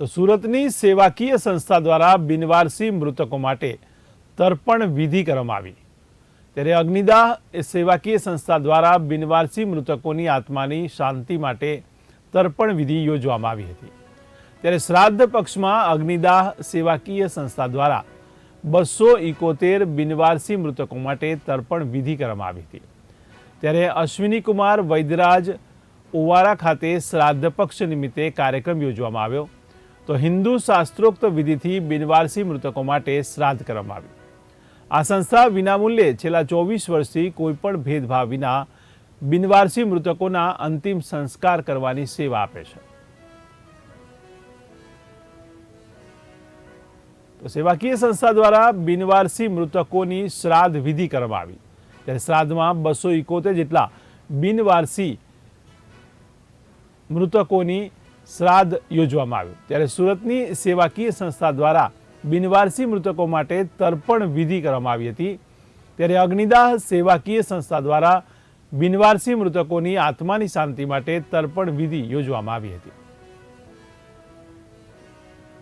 તો સુરતની સેવાકીય સંસ્થા દ્વારા બિનવારસી મૃતકો માટે તર્પણ વિધિ કરવામાં આવી. ત્યારે અગ્નિદાહ એ સેવાકીય સંસ્થા દ્વારા બિનવારસી મૃતકોની આત્માની શાંતિ માટે તર્પણ વિધિ યોજવામાં આવી હતી. ત્યારે શ્રાદ્ધ પક્ષમાં અગ્નિદાહ સેવાકીય સંસ્થા દ્વારા બસો ઇકોતેર બિનવારસી મૃતકો માટે તર્પણ વિધિ કરવામાં આવી હતી. ત્યારે અશ્વિની કુમાર વૈદ્યરાજ ઓવારા ખાતે શ્રાદ્ધ પક્ષ નિમિત્તે કાર્યક્રમ યોજવામાં આવ્યો. તો હિન્દુ શાસ્ત્રોક્ત વિધિથી બિનવારસી મૃતકો માટે શ્રાદ્ધ કરવામાં આવ્યું. આ સંસ્થા વિનામૂલ્યે છેલ્લા ચોવીસ વર્ષથી કોઈપણ ભેદભાવ વિના બિનવારસી મૃતકોના અંતિમ સંસ્કાર કરવાની સેવા આપે છે. તો સેવાકીય સંસ્થા દ્વારા બિનવારસી મૃતકોની શ્રાદ્ધ વિધિ કરવામાં આવી. ત્યારે શ્રાદ્ધમાં બસો ઇકોતેર જેટલા બિનવારસી મૃતકોની શ્રાદ્ધ યોજવામાં આવ્યું. ત્યારે સુરતની સેવાકીય સંસ્થા દ્વારા બિનવારસી મૃતકો માટે તર્પણ વિધિ કરવામાં આવી હતી. ત્યારે અગ્નિદાહ સેવાકીય સંસ્થા દ્વારા બિનવારસી મૃતકોની આત્માની શાંતિ માટે તર્પણ વિધિ યોજવામાં આવી હતી.